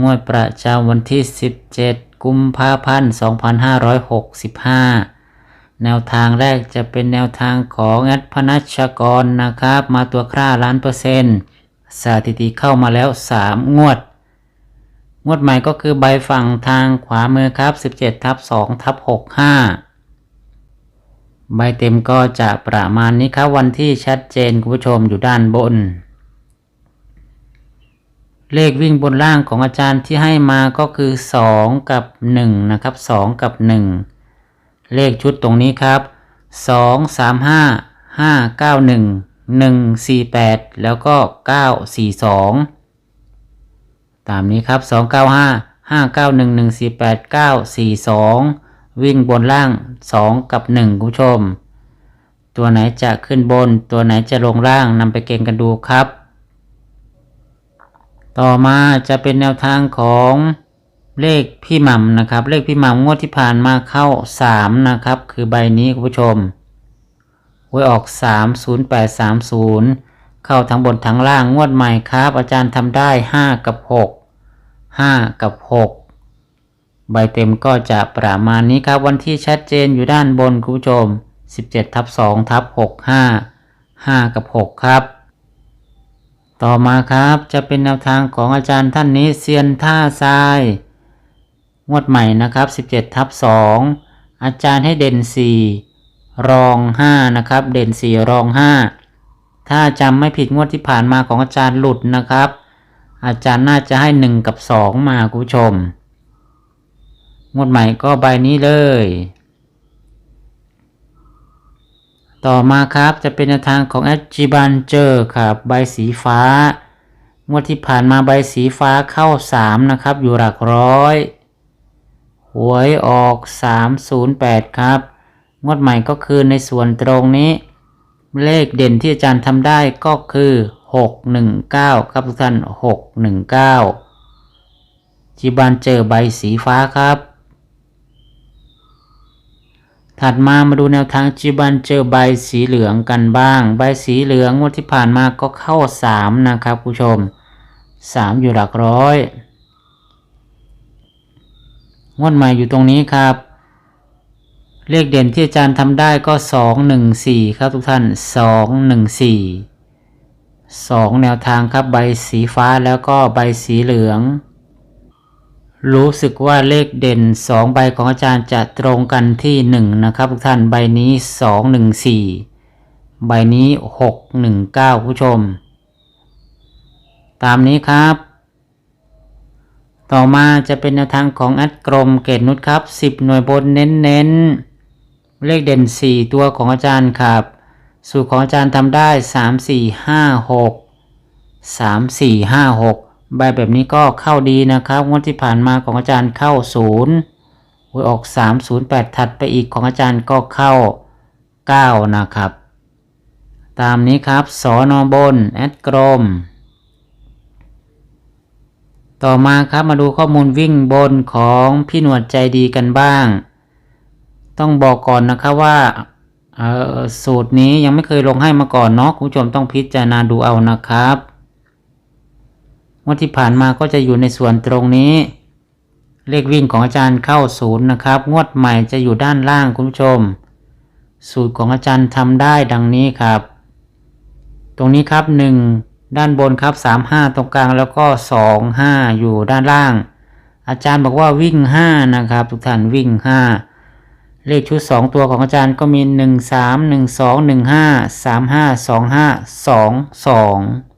งวดประจำวันที่ 17 กุมภาพันธ์ 2565 แนวทางแรกจะเป็นแนวทางของแอดพนัชกรนะครับ มาตัวคร่าล้านเปอร์เซ็นต์สถิติเข้ามาแล้ว 3 งวด งวดใหม่ก็คือใบฝั่งทางขวามือครับ 17ทับ2ทับ65 ใบเต็มก็จะประมาณนี้ครับ วันที่ชัดเจนคุณผู้ชมอยู่ด้านบน เลขวิ่งบนล่างของอาจารย์ที่ให้มาก็คือ 2 กับ 1 นะครับ 2 กับ 1 เลขชุดตรงนี้ครับ 2 3 5 5 9 1 1 4 8 แล้วก็ 9 4 2 ตามนี้ครับ 2 9 5 5 9 1 1 4 8 9 4 2 วิ่งบนล่าง 2 กับ 1 คุณผู้ชม ตัวไหนจะขึ้นบน ตัวไหนจะลงล่างนำไปเก่งกันดูครับ ต่อมาจะเป็นแนวทางของเลขพี่หม่ำนะครับ เลขพี่หม่ำงวดที่ผ่านมาเข้า 3 นะครับ คือใบนี้คุณผู้ชมหวยออก 30830 เข้าทั้งบนทั้งล่างงวดใหม่ครับ อาจารย์ทำได้ 5 กับ 6 5 กับ 6 ใบเต็มก็จะประมาณนี้ครับ วันที่ชัดเจนอยู่ด้านบนคุณผู้ชม 17ทับ2ทับ65 5 กับ 6 ครับ ต่อมาครับจะเป็นแนวทางของอาจารย์ท่านนี้เซียนท่าทราย งวดใหม่นะครับ 17ทับ2อาจารย์ให้เด่น 4 รอง 5 นะครับ เด่น 4 รอง 5 ถ้าจำไม่ผิดงวดที่ผ่านมาของอาจารย์หลุดนะครับ อาจารย์น่าจะให้ 1 กับ 2 มาคุณผู้ชม งวดใหม่ก็ใบนี้เลย ต่อมาครับจะเป็นทางของแอดจิบันเจอร์ครับใบสีฟ้างวดที่ผ่านมาใบสีฟ้าเข้า 3 นะครับ อยู่หลักร้อย หวยออก 308 ครับ งวดใหม่ก็คือในส่วนตรงนี้ เลขเด่นที่อาจารย์ทำได้ก็คือ 619 ครับทุกท่าน 619 จิบันเจอใบสีฟ้าครับ ถัดมามาดูแนวทางจิบันเจอใบสีเหลืองกันบ้าง ใบสีเหลืองงวดที่ผ่านมาก็เข้า3นะครับผู้ชม3อยู่หลักร้อยงวดใหม่อยู่ตรงนี้ครับ เลขเด่นที่อาจารย์ทำได้ก็2 1 4ครับทุกท่าน2 1 4 2แนวทางครับใบสีฟ้าแล้วก็ใบสีเหลือง รู้สึกว่าเลขเด่น 2 ใบของอาจารย์จะตรงกันที่ 1 นะครับทุกท่านใบนี้ 2 1 4 ใบนี้ 6 1 9 ผู้ชม ตามนี้ครับ ต่อมาจะเป็นแนวทางของแอดกรมเกตนุชครับ 10 หน่วยบนเน้นๆเลขเด่น 4 ตัวของอาจารย์ครับ สูตรของอาจารย์ทำได้ 3 4 5 6 3 4 5 6 ใบแบบนี้ก็เข้าดีนะครับ งวดที่ผ่านมาของอาจารย์เข้า0หวยออก 308 ถัดไปอีกของอาจารย์ก็เข้า 9 นะครับ ตามนี้ครับสอนอบน แอดกรม ต่อมาครับมาดูข้อมูลวิ่งบนของพี่หนวดใจดีกันบ้าง ต้องบอกก่อนนะครับว่าเออสูตรนี้ยังไม่เคยลงให้มาก่อนเนาะคุณผู้ชมต้องพิจารณาดูเอานะครับ งวดที่ผ่านมาก็จะอยู่ในส่วนตรงนี้ เลขวิ่งของอาจารย์เข้าศูนย์นะครับ งวดใหม่จะอยู่ด้านล่างคุณผู้ชม สูตรของอาจารย์ทำได้ดังนี้ครับ ตรงนี้ครับ 1 ด้านบนครับ 3 5 ตรงกลางแล้วก็ 2 5 อยู่ด้านล่าง อาจารย์บอกว่าวิ่ง 5 นะครับ ทุกท่านวิ่ง 5เลขชุด 2 ตัวของอาจารย์ก็มี 1 3 1 2 1 5 3 5 2 5 2 2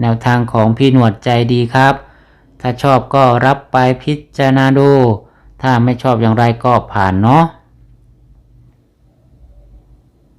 แนวทางของพี่หนวดใจดีครับ ถ้าชอบก็รับไปพิจารณาดู ถ้าไม่ชอบอย่างไรก็ผ่านเนาะ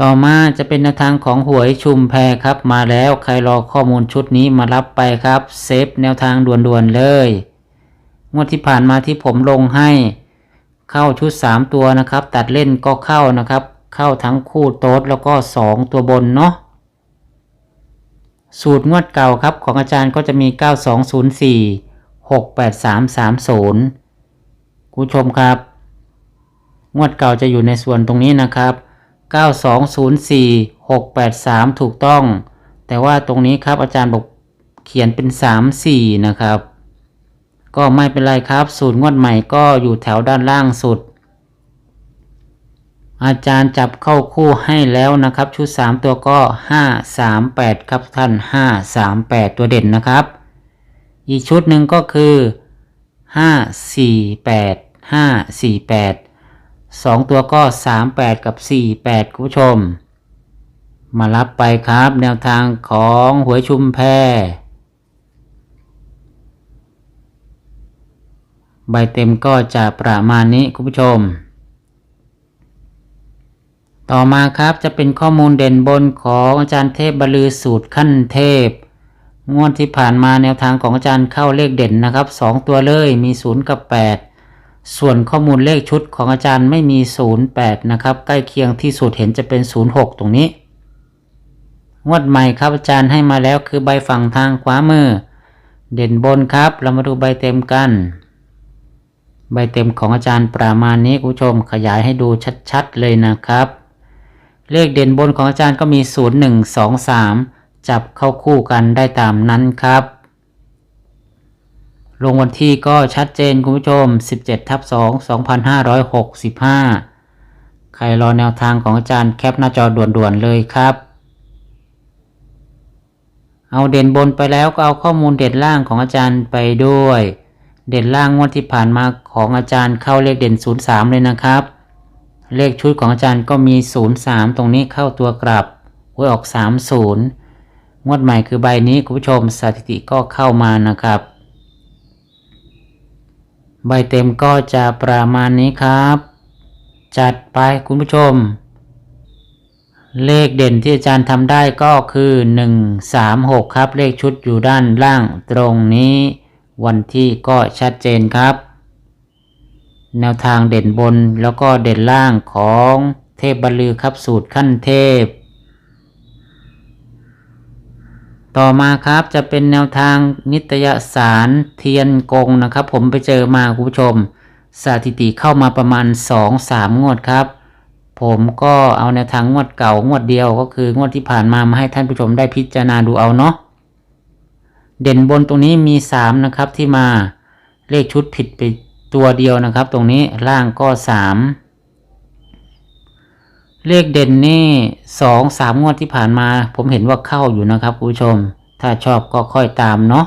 ต่อมาจะเป็นแนวทางของหวยชุมแพครับ มาแล้วใครรอข้อมูลชุดนี้มารับไปครับเซฟแนวทางด่วนๆเลย งวดที่ผ่านมาที่ผมลงให้ เข้าชุด 3 ตัวนะครับ ตัดเล่นก็เข้านะครับ เข้าทั้งคู่โต๊ดแล้วก็ 2 ตัวบนเนาะ สูตรงวดเก่าครับของอาจารย์ก็จะมี 9204 68330คุณชมครับ งวดเก่าจะอยู่ในส่วนตรงนี้นะครับ 9204 683 ถูกต้อง แต่ว่าตรงนี้ครับอาจารย์บอกเขียนเป็น 34 นะครับ ก็ไม่เป็นไรครับ สูตรงวดใหม่ก็อยู่แถวด้านล่างสุด อาจารย์จับเข้าคู่ให้แล้วนะครับ ชุด 3 ตัวก็ 5 3 8 ครับท่าน 5 3 8 ตัวเด่นนะครับ อีกชุดหนึ่งก็คือ 5 4 8 5 4 8 2 ตัวก็ 3 8 กับ 4 8 คุณผู้ชม มารับไปครับแนวทางของหวยชุมแพใบเต็มก็จะประมาณนี้คุณผู้ชม ต่อมาครับจะเป็นข้อมูลเด่นบนของอาจารย์เทพบรรลือสูตรขั้นเทพ งวดที่ผ่านมาแนวทางของอาจารย์เข้าเลขเด่นนะครับ 2 ตัวเลยมี 0 กับ 8 ส่วนข้อมูลเลขชุดของอาจารย์ไม่มี 0 8 นะครับ ใกล้เคียงที่สุดเห็นจะเป็น 0 6 ตรงนี้ งวดใหม่ครับอาจารย์ให้มาแล้วคือใบฝั่งทางขวามือ เด่นบนครับ เรามาดูใบเต็มกัน ใบเต็มของอาจารย์ประมาณนี้คุณผู้ชมขยายให้ดูชัดๆเลยนะครับ เลขเด่นบนของอาจารย์ก็มี 0 1 2 3 จับเข้าคู่กันได้ตามนั้นครับ ลงวันที่ก็ชัดเจนคุณผู้ชม 17ทับ2 2565 ใครรอแนวทางของอาจารย์แคปหน้าจอด่วนๆเลยครับ เอาเด่นบนไปแล้วก็เอาข้อมูลเด่นล่างของอาจารย์ไปด้วย เด่นล่างงวดที่ผ่านมาของอาจารย์เข้าเลขเด่น 03 เลยนะครับ เลขชุดของอาจารย์ก็มี 03 ตรงนี้เข้าตัวกลับหวยออก 30 งวดใหม่คือใบนี้คุณผู้ชมสถิติก็เข้ามานะครับ ใบเต็มก็จะประมาณนี้ครับ จัดไปคุณผู้ชม เลขเด่นที่อาจารย์ทำได้ก็คือ 1 3 6 ครับ เลขชุดอยู่ด้านล่างตรงนี้ วันที่ก็ชัดเจนครับ แนวทางเด่นบนแล้วก็เด่นล่างของเทพบรรลือครับสูตรขั้นเทพ ต่อมาครับจะเป็นแนวทางนิตยสารเทียนกงนะครับ ผมไปเจอมาคุณผู้ชม สถิติเข้ามาประมาณ 2-3 งวดครับ ผมก็เอาแนวทางงวดเก่างวดเดียวก็คืองวดที่ผ่านมามาให้ท่านผู้ชมได้พิจารณาดูเอาเนาะเด่นบนตรงนี้มี 3 นะครับที่มาเลขชุดผิดไป ตัวเดียวนะครับ ตรงนี้ล่างก็3เลขเด่นนี่สองสามงวดที่ผ่านมา ผมเห็นว่าเข้าอยู่นะครับคุณผู้ชม ถ้าชอบก็ค่อยตามเนาะ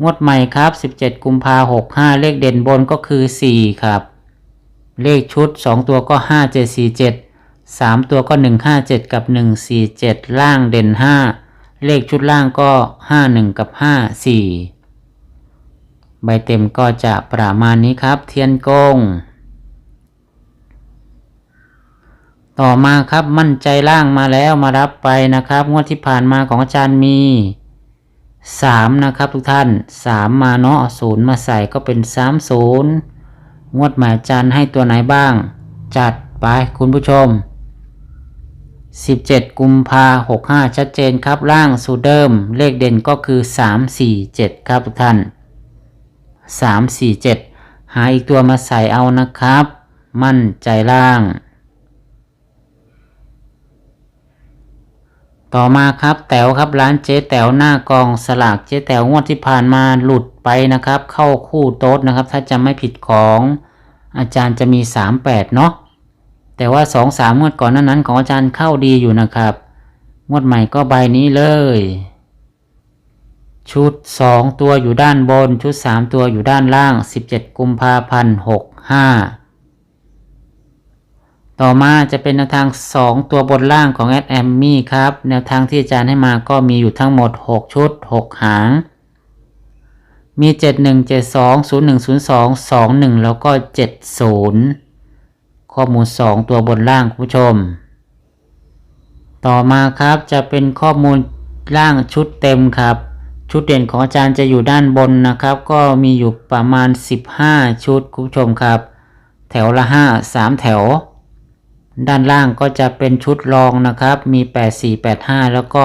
งวดใหม่ครับ 17 กุมภาหกห้าเลขเด่นบนก็คือ 4 ครับ เลขชุด 2 ตัวก็ 5 7 4 7 3 ตัวก็ 1 5 7 กับ 1 4 7 ล่างเด่น 5 เลขชุดล่างก็ 5 1 กับ 5 4 ใบเต็มก็จะประมาณนี้ครับ เทียนกง ต่อมาครับมั่นใจล่างมาแล้วมารับไปนะครับ งวดที่ผ่านมาของอาจารย์มี3นะครับทุกท่าน3มาเนาะศูนย์มาใส่ก็เป็น3 0งวดหมายอาจารย์ให้ตัวไหนบ้าง จัดไปคุณผู้ชม 17 กุมภา65ชัดเจนครับล่างสูตรเดิม เลขเด่นก็คือ 3 4 7 ครับทุกท่าน 3 4 7 หาอีกตัวมาใส่เอานะครับ มั่นใจล่าง ต่อมาครับแต๋วครับร้านเจ๊แต๋วหน้ากองสลากเจ๊แต๋วงวดที่ผ่านมาหลุดไปนะครับ เข้าคู่โต๊ดนะครับ ถ้าจะไม่ผิดของอาจารย์จะมี 38 เนาะแต่ว่า 2 3 งวดก่อนนั้นนั้นของอาจารย์เข้าดีอยู่นะครับ งวดใหม่ก็ใบนี้เลย ชุด 2 ตัวอยู่ด้านบน ชุด 3 ตัวอยู่ด้านล่าง 17 กุมภาพันธ์65 ต่อมาจะเป็นแนวทาง 2 ตัวบนล่างของแอดแอมมี่ครับ แนวทางที่อาจารย์ให้มาก็มีอยู่ทั้งหมด 6 ชุด 6 หาง มี 71 72 01 02 21 แล้วก็ 70 ข้อมูล 2 ตัวบนล่างคุณผู้ชม ต่อมาครับจะเป็นข้อมูลล่างชุดเต็มครับ ชุดเด่นของอาจารย์จะอยู่ด้านบนนะครับ ก็มีอยู่ประมาณ 15 ชุดคุณผู้ชมครับ แถวละ 5 3 แถว ด้านล่างก็จะเป็นชุดรองนะครับ มี 84 85 แล้วก็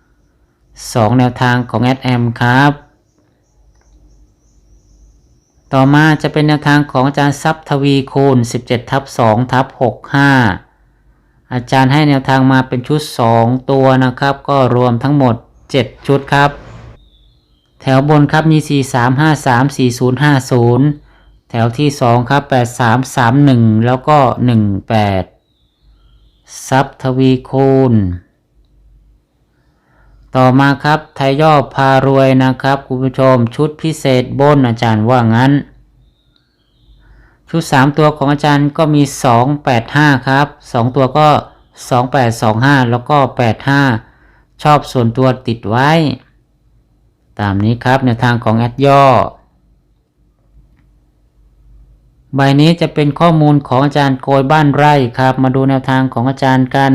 86 2 แนวทางของแอดแอมครับ ต่อมาจะเป็นแนวทางของอาจารย์ทรัพย์ทวีคูณ 17ทับ2ทับ65 อาจารย์ให้แนวทางมาเป็นชุด 2 ตัวนะครับ ก็รวมทั้งหมด 7 ชุดครับ แถวบนครับมี 4 3 5 3 4 0 5 0 แถวที่ 2 ครับ 8 3 3 1 แล้วก็ 1 8 ซับทวีคูณ ต่อมาครับไทยย่อพารวยนะครับ คุณผู้ชมชุดพิเศษบนอาจารย์ว่างั้นชุด 3 ตัวของอาจารย์ก็มี 2 8 5 ครับ 2 ตัวก็ 2 8 2 5 แล้วก็ 8 5 ชอบส่วนตัวติดไว้ ตามนี้ครับแนวทางของแอดย่อ ใบนี้จะเป็นข้อมูลของอาจารย์โกยบ้านไร่ครับ มาดูแนวทางของอาจารย์กัน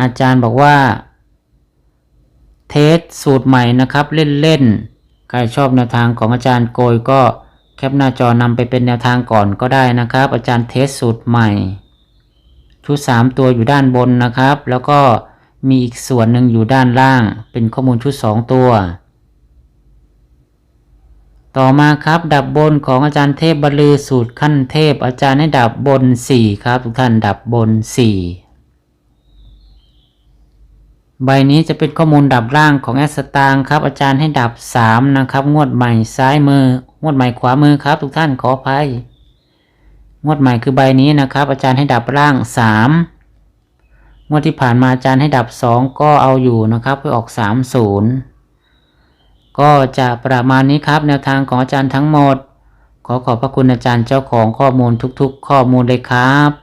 อาจารย์บอกว่า เทสสูตรใหม่นะครับเล่นๆ ใครชอบแนวทางของอาจารย์โกยก็แคปหน้าจอนำไปเป็นแนวทางก่อนก็ได้นะครับ อาจารย์เทสสูตรใหม่ ชุด3ตัวอยู่ด้านบนนะครับ แล้วก็ มีอีกส่วนหนึ่งอยู่ด้านล่าง เป็นข้อมูลชุด 2 ตัว ต่อมาครับ ดับบนของอาจารย์เทพบรรลือสูตรขั้นเทพ อาจารย์ให้ดับบน 4 ครับ ทุกท่านดับบน 4 ใบนี้จะเป็นข้อมูลดับล่างของแอสตางครับ อาจารย์ให้ดับ 3 นะครับ งวดใหม่ซ้ายมือ งวดใหม่ขวามือครับ ทุกท่านขออภัยงวดใหม่คือใบนี้นะครับ อาจารย์ให้ดับล่าง 3 งวดที่ผ่านมาอาจารย์ให้ดับ 2 ก็เอาอยู่นะครับเพื่อออก 3 0 ก็จะประมาณนี้ครับแนวทางของอาจารย์ทั้งหมด ขอขอบพระคุณอาจารย์เจ้าของข้อมูลทุกๆ ข้อมูลเลยครับ